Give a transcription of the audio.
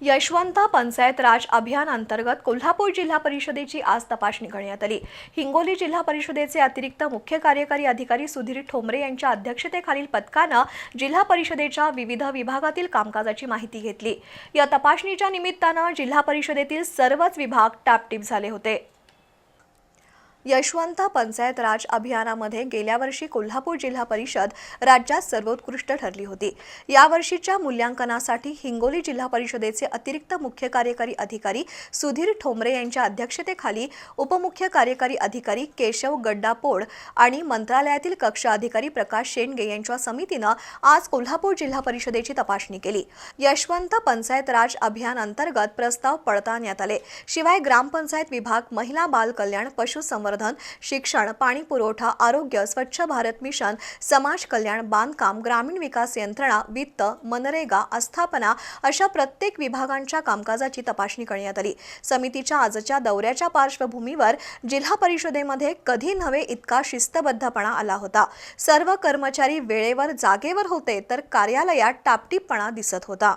यशवंत पंचायत राज अभियान अंतर्गत कोल्हापूर जिल्हा परिषदेची आज तपासणी करण्यात आली. हिंगोली जिल्हा परिषदेचे अतिरिक्त मुख्य कार्यकारी अधिकारी सुधीर ठोंबरे यांच्या अध्यक्षतेखालील पथकानं जिल्हा परिषदेच्या विविध विभागातील कामकाजाची माहिती घेतली. या तपासणीच्या निमित्तानं जिल्हा परिषदेतील सर्वच विभाग टापटीप झाले होते. यशवंत पंचायत राज अभियानामध्ये गेल्या वर्षी कोल्हापूर जिल्हा परिषद राज्यात सर्वोत्कृष्ट ठरली होती. यावर्षीच्या मूल्यांकनासाठी हिंगोली जिल्हा परिषदेचे अतिरिक्त मुख्य कार्यकारी अधिकारी सुधीर ठोंबरे यांच्या अध्यक्षतेखाली उपमुख्य कार्यकारी अधिकारी केशव गड्डापोड आणि मंत्रालयातील कक्ष अधिकारी प्रकाश शेंडगे यांच्या समितीनं आज कोल्हापूर जिल्हा परिषदेची तपासणी केली. यशवंत पंचायत राज अभियान अंतर्गत प्रस्ताव पडताळण्यात आले. शिवाय ग्रामपंचायत विभाग महिला बाल कल्याण पशुसंवर्धन शिक्षण पाणी पुरवठा आरोग्य स्वच्छ भारत मिशन समाज कल्याण बांधकाम ग्रामीण विकास यंत्रणा वित्त मनरेगा आस्थापना अशा प्रत्येक विभागांच्या कामकाजाची तपासणी करण्यात आली. समितीच्या आजच्या दौऱ्याच्या पार्श्वभूमीवर जिल्हा परिषदेमध्ये कधी नव्हे इतका शिस्तबद्धपणा आला होता. सर्व कर्मचारी वेळेवर जागेवर होते तर कार्यालयात टापटीपणा दिसत होता.